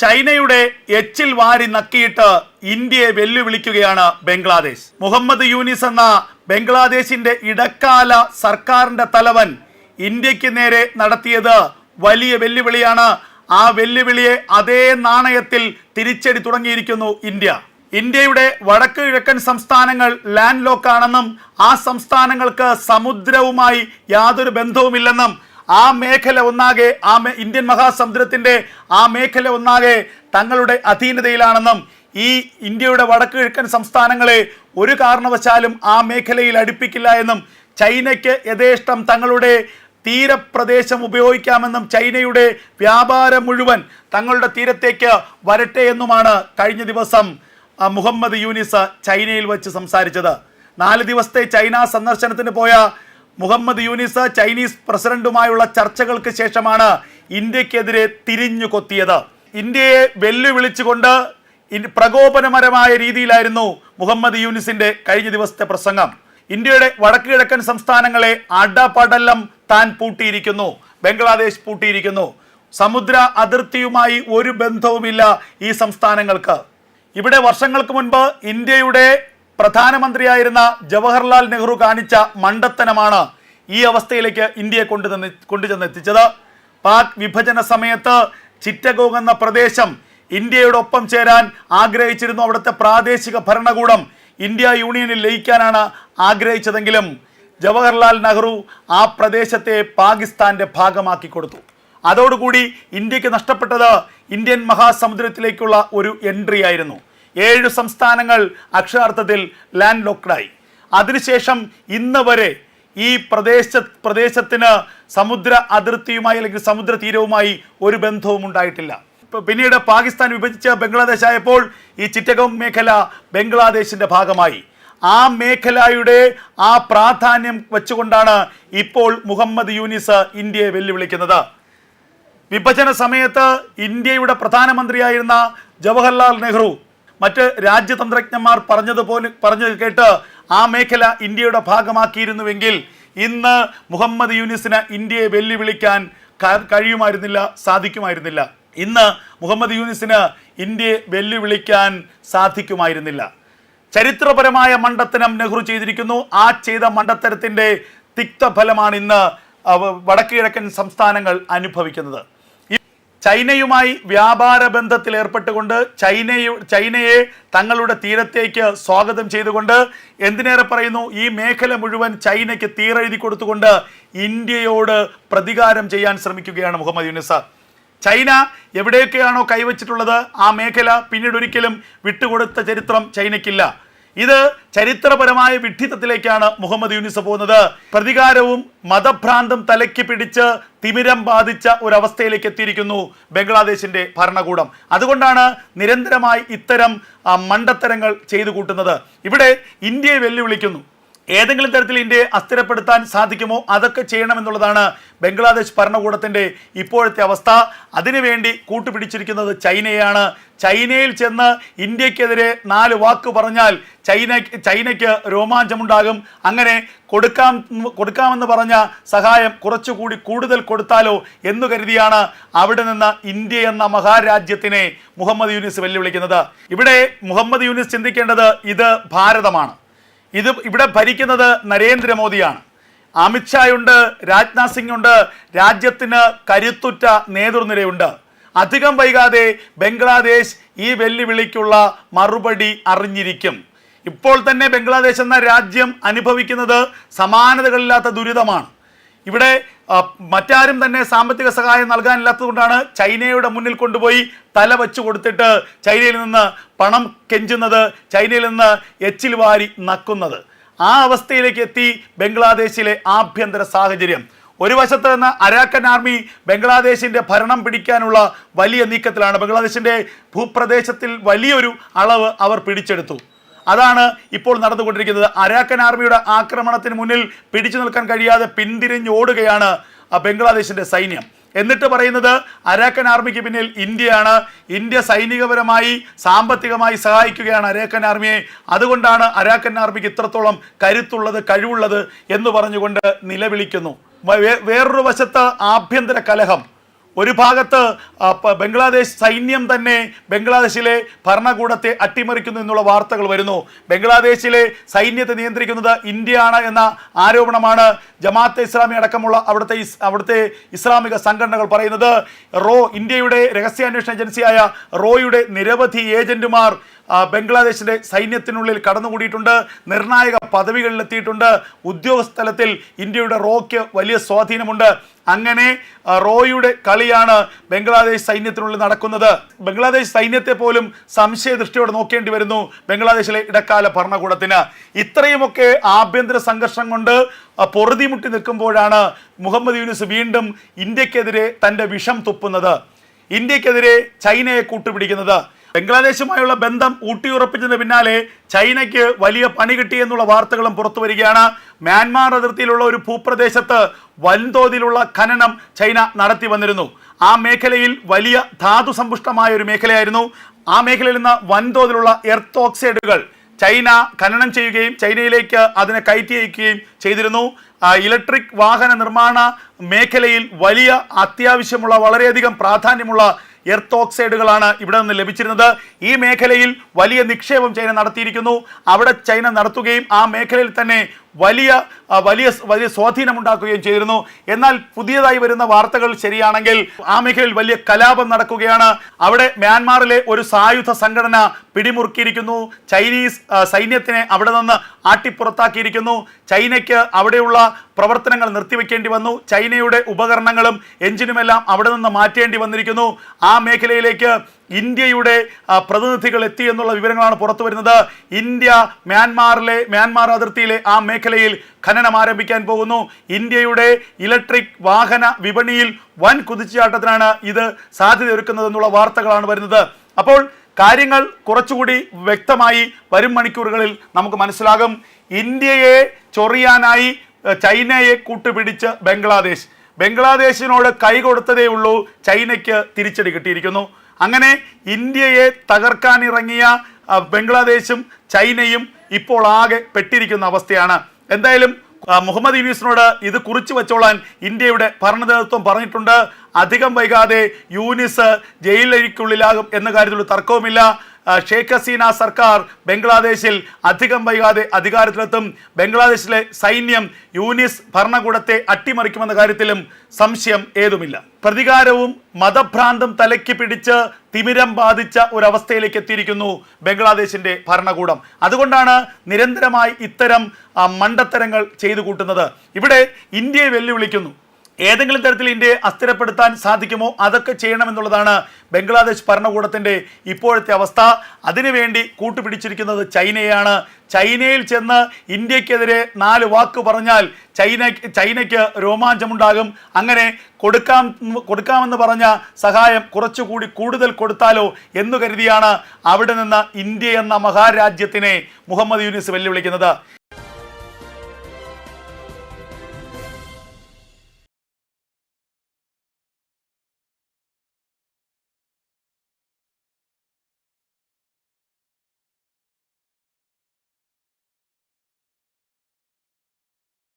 ചൈനയുടെ എച്ചിൽ വാരി നക്കിയിട്ട് ഇന്ത്യയെ വെല്ലുവിളിക്കുകയാണ് ബംഗ്ലാദേശ്. മുഹമ്മദ് യൂനിസ് എന്ന ബംഗ്ലാദേശിന്റെ ഇടക്കാല സർക്കാരിന്റെ തലവൻ ഇന്ത്യയ്ക്ക് നേരെ നടത്തിയത് വലിയ വെല്ലുവിളിയാണ്. ആ വെല്ലുവിളിയെ അതേ നാണയത്തിൽ തിരിച്ചടി തുടങ്ങിയിരിക്കുന്നു ഇന്ത്യ. ഇന്ത്യയുടെ വടക്ക് കിഴക്കൻ സംസ്ഥാനങ്ങൾ ലാൻഡ് ലോക്ക് ആണെന്നും ആ സംസ്ഥാനങ്ങൾക്ക് സമുദ്രവുമായി യാതൊരു ബന്ധവുമില്ലെന്നും ആ മേഖല ഒന്നാകെ ആ ഇന്ത്യൻ മഹാസമുദ്രത്തിന്റെ ആ മേഖല ഒന്നാകെ തങ്ങളുടെ അധീനതയിലാണെന്നും ഈ ഇന്ത്യയുടെ വടക്ക് കിഴക്കൻ സംസ്ഥാനങ്ങളെ ഒരു കാരണവശാലും ആ മേഖലയിൽ അടുപ്പിക്കില്ല എന്നും ചൈനയ്ക്ക് യഥേഷ്ടം തങ്ങളുടെ തീരപ്രദേശം ഉപയോഗിക്കാമെന്നും ചൈനയുടെ വ്യാപാരം മുഴുവൻ തങ്ങളുടെ തീരത്തേക്ക് വരട്ടെ എന്നുമാണ് കഴിഞ്ഞ ദിവസം മുഹമ്മദ് യൂനിസ് ചൈനയിൽ വച്ച് സംസാരിച്ചത്. നാല് ദിവസത്തെ ചൈന സന്ദർശനത്തിന് പോയ മുഹമ്മദ് യൂനിസ് ചൈനീസ് പ്രസിഡന്റുമായുള്ള ചർച്ചകൾക്ക് ശേഷമാണ് ഇന്ത്യക്കെതിരെ തിരിഞ്ഞു കൊത്തിയത്. ഇന്ത്യയെ വെല്ലുവിളിച്ചുകൊണ്ട് പ്രകോപനപരമായ രീതിയിലായിരുന്നു മുഹമ്മദ് യൂനിസിന്റെ കഴിഞ്ഞ ദിവസത്തെ പ്രസംഗം. ഇന്ത്യയുടെ വടക്ക് കിഴക്കൻ സംസ്ഥാനങ്ങളെ അടപടലം താൻ പൂട്ടിയിരിക്കുന്നു. ബംഗ്ലാദേശ് പൂട്ടിയിരിക്കുന്നു. സമുദ്ര അതിർത്തിയുമായി ഒരു ബന്ധവുമില്ല ഈ സംസ്ഥാനങ്ങൾക്ക്. ഇവിടെ വർഷങ്ങൾക്ക് മുൻപ് ഇന്ത്യയുടെ പ്രധാനമന്ത്രിയായിരുന്ന ജവഹർലാൽ നെഹ്റു കാണിച്ച മണ്ടത്തനമാണ് ഈ അവസ്ഥയിലേക്ക് ഇന്ത്യയെ കൊണ്ടുതന്ന് കൊണ്ടുചെന്നെത്തിച്ചത് പാക് വിഭജന സമയത്ത് ചിറ്റഗോങ് എന്ന പ്രദേശം ഇന്ത്യയോടൊപ്പം ചേരാൻ ആഗ്രഹിച്ചിരുന്നു. അവിടുത്തെ പ്രാദേശിക ഭരണകൂടം ഇന്ത്യ യൂണിയനിൽ ലയിക്കാനാണ് ആഗ്രഹിച്ചതെങ്കിലും ജവഹർലാൽ നെഹ്റു ആ പ്രദേശത്തെ പാകിസ്ഥാന്റെ ഭാഗമാക്കി കൊടുത്തു. അതോടുകൂടി ഇന്ത്യയ്ക്ക് നഷ്ടപ്പെട്ടത് ഇന്ത്യൻ മഹാസമുദ്രത്തിലേക്കുള്ള ഒരു എൻട്രി ആയിരുന്നു. ഏഴ് സംസ്ഥാനങ്ങൾ അക്ഷരാർത്ഥത്തിൽ ലാൻഡ് ലോക്ക്ഡായി അതിനുശേഷം ഇന്ന് വരെ ഈ പ്രദേശ പ്രദേശത്തിന് സമുദ്ര അതിർത്തിയുമായി അല്ലെങ്കിൽ സമുദ്ര തീരവുമായി ഒരു ബന്ധവും ഉണ്ടായിട്ടില്ല. പിന്നീട് പാകിസ്ഥാൻ വിഭജിച്ച ബംഗ്ലാദേശ് ആയപ്പോൾ ഈ ചിറ്റഗോങ് മേഖല ബംഗ്ലാദേശിന്റെ ഭാഗമായി. ആ മേഖലയുടെ ആ പ്രാധാന്യം വെച്ചുകൊണ്ടാണ് ഇപ്പോൾ മുഹമ്മദ് യൂനിസ് ഇന്ത്യയെ വെല്ലുവിളിക്കുന്നത്. വിഭജന സമയത്ത് ഇന്ത്യയുടെ പ്രധാനമന്ത്രിയായിരുന്ന ജവഹർലാൽ നെഹ്റു മറ്റ് രാജ്യതന്ത്രജ്ഞന്മാർ പറഞ്ഞതുപോലെ പറഞ്ഞത് കേട്ട് ആ മേഖല ഇന്ത്യയുടെ ഭാഗമാക്കിയിരുന്നുവെങ്കിൽ ഇന്ന് മുഹമ്മദ് യൂനിസിന് ഇന്ത്യയെ വെല്ലുവിളിക്കാൻ കഴിയുമായിരുന്നില്ല സാധിക്കുമായിരുന്നില്ല. ഇന്ന് മുഹമ്മദ് യൂനിസിന് ഇന്ത്യയെ വെല്ലുവിളിക്കാൻ സാധിക്കുമായിരുന്നില്ല. ചരിത്രപരമായ മണ്ടത്തനം നെഹ്റു ചെയ്തിരിക്കുന്നു. ആ ചെയ്ത മണ്ടത്തരത്തിന്റെ തിക്തഫലമാണ് ഇന്ന് വടക്കു കിഴക്കൻ സംസ്ഥാനങ്ങൾ അനുഭവിക്കുന്നത്. ചൈനയുമായി വ്യാപാര ബന്ധത്തിൽ ഏർപ്പെട്ടുകൊണ്ട് ചൈനയു ചൈനയെ തങ്ങളുടെ തീരത്തേക്ക് സ്വാഗതം ചെയ്തുകൊണ്ട് എന്തിനേറെ പറയുന്നു ഈ മേഖല മുഴുവൻ ചൈനയ്ക്ക് തീരെഴുതി കൊടുത്തുകൊണ്ട് ഇന്ത്യയോട് പ്രതികാരം ചെയ്യാൻ ശ്രമിക്കുകയാണ് മുഹമ്മദ് യൂനിസ് ചൈന എവിടെയൊക്കെയാണോ കൈവച്ചിട്ടുള്ളത് ആ മേഖല പിന്നീട് ഒരിക്കലും വിട്ടുകൊടുത്ത ചരിത്രം ചൈനയ്ക്കില്ല. ഇത് ചരിത്രപരമായ വിഡ്ഢിത്തത്തിലേക്കാണ് മുഹമ്മദ് യൂനിസ് പോകുന്നത്. പ്രതികാരവും മതഭ്രാന്തം തലയ്ക്ക് പിടിച്ച് തിമിരം ബാധിച്ച ഒരവസ്ഥയിലേക്ക് എത്തിയിരിക്കുന്നു ബംഗ്ലാദേശിന്റെ ഭരണകൂടം. അതുകൊണ്ടാണ് നിരന്തരമായി ഇത്തരം മണ്ടത്തരങ്ങൾ ചെയ്തു കൂട്ടുന്നത്. ഇവിടെ ഇന്ത്യയെ വെല്ലുവിളിക്കുന്നു. ഏതെങ്കിലും തരത്തിൽ ഇന്ത്യയെ അസ്ഥിരപ്പെടുത്താൻ സാധിക്കുമോ? അതൊക്കെ ചെയ്യണമെന്നുള്ളതാണ് ബംഗ്ലാദേശ് ഭരണകൂടത്തിന്റെ ഇപ്പോഴത്തെ അവസ്ഥ. അതിനുവേണ്ടി കൂട്ടുപിടിച്ചിരിക്കുന്നത് ചൈനയാണ്. ചൈനയിൽ ചെന്ന് ഇന്ത്യക്കെതിരെ നാല് വാക്ക് പറഞ്ഞാൽ ചൈന ചൈനയ്ക്ക് രോമാഞ്ചമുണ്ടാകും. അങ്ങനെ കൊടുക്കാം കൊടുക്കാമെന്ന് പറഞ്ഞ സഹായം കുറച്ചുകൂടി കൂടുതൽ കൊടുത്താലോ എന്ന് കരുതിയാണ് അവിടെ നിന്ന് ഇന്ത്യ എന്ന മഹാരാജ്യത്തിനെ മുഹമ്മദ് യൂനിസ് വെല്ലുവിളിക്കുന്നത്. ഇവിടെ മുഹമ്മദ് യൂനിസ് ചിന്തിക്കേണ്ടത് ഇത് ഭാരതമാണ്. ഇത് ഇവിടെ ഭരിക്കുന്നത് നരേന്ദ്രമോദിയാണ്. അമിത്ഷായുണ്ട് രാജ്നാഥ് സിംഗ് ഉണ്ട് രാജ്യത്തിന് കരുത്തുറ്റ നേതൃനിരയുണ്ട്. അധികം വൈകാതെ ബംഗ്ലാദേശ് ഈ വെല്ലുവിളിക്കുള്ള മറുപടി അറിഞ്ഞിരിക്കും. ഇപ്പോൾ തന്നെ ബംഗ്ലാദേശ് എന്ന രാജ്യം അനുഭവിക്കുന്നത് സമാനതകളില്ലാത്ത ദുരിതമാണ്. ഇവിടെ മറ്റാരും തന്നെ സാമ്പത്തിക സഹായം നൽകാനില്ലാത്തതുകൊണ്ടാണ് ചൈനയുടെ മുന്നിൽ കൊണ്ടുപോയി തല വെച്ച് കൊടുത്തിട്ട് ചൈനയിൽ നിന്ന് പണം കെഞ്ചുന്നത് ചൈനയിൽ നിന്ന് എച്ചിൽ വാരി നക്കുന്നത്. ആ അവസ്ഥയിലേക്ക് എത്തി ബംഗ്ലാദേശിലെ ആഭ്യന്തര സാഹചര്യം. ഒരു വശത്ത് നിന്ന് അരാക്കൻ ആർമി ബംഗ്ലാദേശിന്റെ ഭരണം പിടിക്കാനുള്ള വലിയ നീക്കത്തിലാണ്. ബംഗ്ലാദേശിന്റെ ഭൂപ്രദേശത്തിൽ വലിയൊരു അളവ് അവർ പിടിച്ചെടുത്തു. അതാണ് ഇപ്പോൾ നടന്നുകൊണ്ടിരിക്കുന്നത്. അരാക്കൻ ആർമിയുടെ ആക്രമണത്തിന് മുന്നിൽ പിടിച്ചു നിൽക്കാൻ കഴിയാതെ പിന്തിരിഞ്ഞോടുകയാണ് ആ ബംഗ്ലാദേശിന്റെ സൈന്യം. എന്നിട്ട് പറയുന്നത് അരാക്കൻ ആർമിക്ക് പിന്നിൽ ഇന്ത്യയാണ്. ഇന്ത്യ സൈനികപരമായി സാമ്പത്തികമായി സഹായിക്കുകയാണ് അരാക്കൻ ആർമിയെ. അതുകൊണ്ടാണ് അരാക്കൻ ആർമിക്ക് ഇത്രത്തോളം കരുത്തുള്ളത് കഴിവുള്ളത് എന്ന് പറഞ്ഞുകൊണ്ട് നിലവിളിക്കുന്നു. വേറൊരു വശത്ത് ആഭ്യന്തര കലഹം. ഒരു ഭാഗത്ത് ബംഗ്ലാദേശ് സൈന്യം തന്നെ ബംഗ്ലാദേശിലെ ഭരണകൂടത്തെ അട്ടിമറിക്കുന്നു എന്നുള്ള വാർത്തകൾ വരുന്നു. ബംഗ്ലാദേശിലെ സൈന്യത്തെ നിയന്ത്രിക്കുന്നത് ഇന്ത്യയാണ് എന്ന ആരോപണമാണ് ജമാഅത്തെ ഇസ്ലാമി അടക്കമുള്ള അവിടുത്തെ അവിടുത്തെ ഇസ്ലാമിക സംഘടനകൾ പറയുന്നത്. റോ ഇന്ത്യയുടെ രഹസ്യാന്വേഷണ ഏജൻസിയായ റോയുടെ നിരവധി ഏജന്റുമാർ ആ, ബംഗ്ലാദേശിന്റെ സൈന്യത്തിനുള്ളിൽ കടന്നുകൂടിയിട്ടുണ്ട്. നിർണായക പദവികളിലെത്തിയിട്ടുണ്ട്. ഉദ്യോഗസ്ഥലത്തിൽ ഇന്ത്യയുടെ റോയ്ക്ക് വലിയ സ്വാധീനമുണ്ട്. അങ്ങനെ റോയുടെ കളിയാണ് ബംഗ്ലാദേശ് സൈന്യത്തിനുള്ളിൽ നടക്കുന്നത്. ബംഗ്ലാദേശ് സൈന്യത്തെ പോലും സംശയദൃഷ്ടിയോടെ നോക്കേണ്ടി വരുന്നു ബംഗ്ലാദേശിലെ ഇടക്കാല ഭരണകൂടത്തിന്. ഇത്രയുമൊക്കെ ആഭ്യന്തര സംഘർഷം കൊണ്ട് പൊറുതിമുട്ടി നിൽക്കുമ്പോഴാണ് മുഹമ്മദ് യൂനിസ് വീണ്ടും ഇന്ത്യക്കെതിരെ തന്റെ വിഷം തുപ്പുന്നത്. ഇന്ത്യക്കെതിരെ ചൈനയെ കൂട്ടുപിടിക്കുന്നത്. ബംഗ്ലാദേശുമായുള്ള ബന്ധം ഊട്ടിയുറപ്പിച്ചതിന് പിന്നാലെ ചൈനയ്ക്ക് വലിയ പണി കിട്ടി എന്നുള്ള വാർത്തകളും പുറത്തു വരികയാണ്. മ്യാൻമാർ അതിർത്തിയിലുള്ള ഒരു ഭൂപ്രദേശത്ത് വൻതോതിലുള്ള ഖനനം ചൈന നടത്തി വന്നിരുന്നു. ആ മേഖലയിൽ വലിയ ധാതു സമ്പുഷ്ടമായ ഒരു മേഖലയായിരുന്നു. ആ മേഖലയിൽ നിന്ന് വൻതോതിലുള്ള എർത്ത് ഓക്സൈഡുകൾ ചൈന ഖനനം ചെയ്യുകയും ചൈനയിലേക്ക് അതിനെ കയറ്റി അയക്കുകയും ചെയ്തിരുന്നു ഇലക്ട്രിക് വാഹന നിർമ്മാണ മേഖലയിൽ വലിയ അത്യാവശ്യമുള്ള വളരെയധികം പ്രാധാന്യമുള്ള എർത്ത് ഓക്സൈഡുകളാണ് ഇവിടെ നിന്ന് ലഭിച്ചിരുന്നത്. ഈ മേഖലയിൽ വലിയ നിക്ഷേപം ചൈന നടത്തിയിരിക്കുന്നു. അവിടെ ചൈന നടത്തുകയും ആ മേഖലയിൽ തന്നെ വലിയ വലിയ വലിയ സ്വാധീനമുണ്ടാക്കുകയും ചെയ്തിരുന്നു. എന്നാൽ പുതിയതായി വരുന്ന വാർത്തകൾ ശരിയാണെങ്കിൽ ആ മേഖലയിൽ വലിയ കലാപം നടക്കുകയാണ്. അവിടെ മ്യാൻമാറിലെ ഒരു സായുധ സംഘടന പിടിമുറുക്കിയിരിക്കുന്നു. ചൈനീസ് സൈന്യത്തിനെ അവിടെ നിന്ന് ആട്ടിപ്പുറത്താക്കിയിരിക്കുന്നു. ചൈനയ്ക്ക് അവിടെയുള്ള പ്രവർത്തനങ്ങൾ നിർത്തിവെക്കേണ്ടി വന്നു. ചൈനയുടെ ഉപകരണങ്ങളും എഞ്ചിനുമെല്ലാം അവിടെ നിന്ന് മാറ്റേണ്ടി വന്നിരിക്കുന്നു. ആ മേഖലയിലേക്ക് ഇന്ത്യയുടെ പ്രതിനിധികൾ എത്തി എന്നുള്ള വിവരങ്ങളാണ് പുറത്തു വരുന്നത്. ഇന്ത്യ മ്യാൻമാറിലെ മ്യാൻമാർ അതിർത്തിയിലെ ആ മേഖലയിൽ ഖനനം ആരംഭിക്കാൻ പോകുന്നു. ഇന്ത്യയുടെ ഇലക്ട്രിക് വാഹന വിപണിയിൽ വൻ കുതിച്ചുചാട്ടത്തിനാണ് ഇത് സാധ്യതയൊരുക്കുന്നത് എന്നുള്ള വാർത്തകളാണ് വരുന്നത്. അപ്പോൾ കാര്യങ്ങൾ കുറച്ചുകൂടി വ്യക്തമായി വരും മണിക്കൂറുകളിൽ നമുക്ക് മനസ്സിലാകും. ഇന്ത്യയെ ചൊറിയാനായി ചൈനയെ കൂട്ടുപിടിച്ച് ബംഗ്ലാദേശ്. ബംഗ്ലാദേശിനോട് കൈ കൊടുത്തതേ ഉള്ളൂ ചൈനയ്ക്ക് തിരിച്ചടി കിട്ടിയിരിക്കുന്നു. അങ്ങനെ ഇന്ത്യയെ തകർക്കാനിറങ്ങിയ ബംഗ്ലാദേശും ചൈനയും ഇപ്പോൾ ആകെ പെട്ടിരിക്കുന്ന അവസ്ഥയാണ്. എന്തായാലും മുഹമ്മദ് യൂനിസിനോട് ഇത് കുറിച്ച് വെച്ചോളാൻ ഇന്ത്യയുടെ ഭരണ നേതൃത്വം പറഞ്ഞിട്ടുണ്ട്. അധികം വൈകാതെ യൂനിസ് ജയിലഴിക്കുള്ളിലാകും എന്ന കാര്യത്തിൽ തർക്കവുമില്ല. ഷേഖ് ഹസീന സർക്കാർ ബംഗ്ലാദേശിൽ അധികം വൈകാതെ അധികാരത്തിലെത്തും. ബംഗ്ലാദേശിലെ സൈന്യം യൂനിസ് ഭരണകൂടത്തെ അട്ടിമറിക്കുമെന്ന കാര്യത്തിലും സംശയം ഏതുമില്ല. പ്രതികാരവും മതഭ്രാന്തും തലയ്ക്ക് പിടിച്ച് തിമിരം ബാധിച്ച ഒരവസ്ഥയിലേക്ക് എത്തിയിരിക്കുന്നു ബംഗ്ലാദേശിന്റെ ഭരണകൂടം. അതുകൊണ്ടാണ് നിരന്തരമായി ഇത്തരം മണ്ടത്തരങ്ങൾ ചെയ്തു കൂട്ടുന്നത്. ഇവിടെ ഇന്ത്യയെ വെല്ലുവിളിക്കുന്നു. ഏതെങ്കിലും തരത്തിൽ ഇന്ത്യയെ അസ്ഥിരപ്പെടുത്താൻ സാധിക്കുമോ? അതൊക്കെ ചെയ്യണമെന്നുള്ളതാണ് ബംഗ്ലാദേശ് ഭരണകൂടത്തിന്റെ ഇപ്പോഴത്തെ അവസ്ഥ. അതിനുവേണ്ടി കൂട്ടുപിടിച്ചിരിക്കുന്നത് ചൈനയാണ്. ചൈനയിൽ ചെന്ന് ഇന്ത്യക്കെതിരെ നാല് വാക്ക് പറഞ്ഞാൽ ചൈന ചൈനയ്ക്ക് രോമാഞ്ചമുണ്ടാകും. അങ്ങനെ കൊടുക്കാം കൊടുക്കാമെന്ന് പറഞ്ഞ സഹായം കുറച്ചുകൂടി കൂടുതൽ കൊടുത്താലോ എന്ന് കരുതിയാണ് അവിടെ നിന്ന് ഇന്ത്യ എന്ന മഹാരാജ്യത്തിനെ മുഹമ്മദ് യൂനിസ് വെല്ലുവിളിക്കുന്നത്.